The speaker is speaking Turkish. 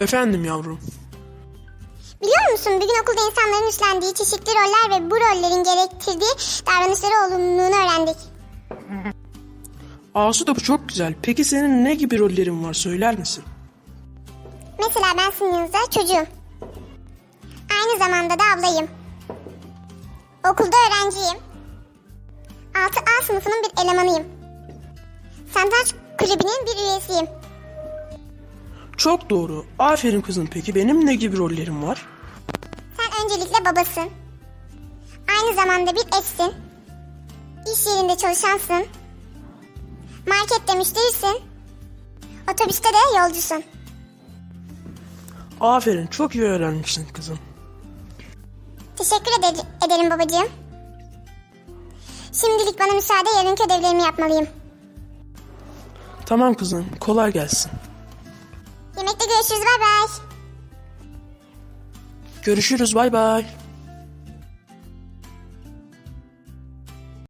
Efendim yavrum. Biliyor musun bugün okulda insanların üstlendiği çeşitli roller ve bu rollerin gerektirdiği davranışları olumluluğunu öğrendik. Asu da bu çok güzel. Peki senin ne gibi rollerin var söyler misin? Mesela ben sizin yanınızda çocuğum. Aynı zamanda da ablayım. Okulda öğrenciyim. 6A sınıfının bir elemanıyım. Satranç kulübünün bir üyesiyim. Çok doğru. Aferin kızım. Peki benim ne gibi rollerim var? Sen öncelikle babasın. Aynı zamanda bir eşsin. İş yerinde çalışansın. Markette müşterisin. Otobüste de yolcusun. Aferin. Çok iyi öğrenmişsin kızım. Teşekkür eder- ederim babacığım. Şimdilik bana müsaade yarınki ödevlerimi yapmalıyım. Tamam kızım. Kolay gelsin. Görüşürüz bay bay. Görüşürüz. Bay bay.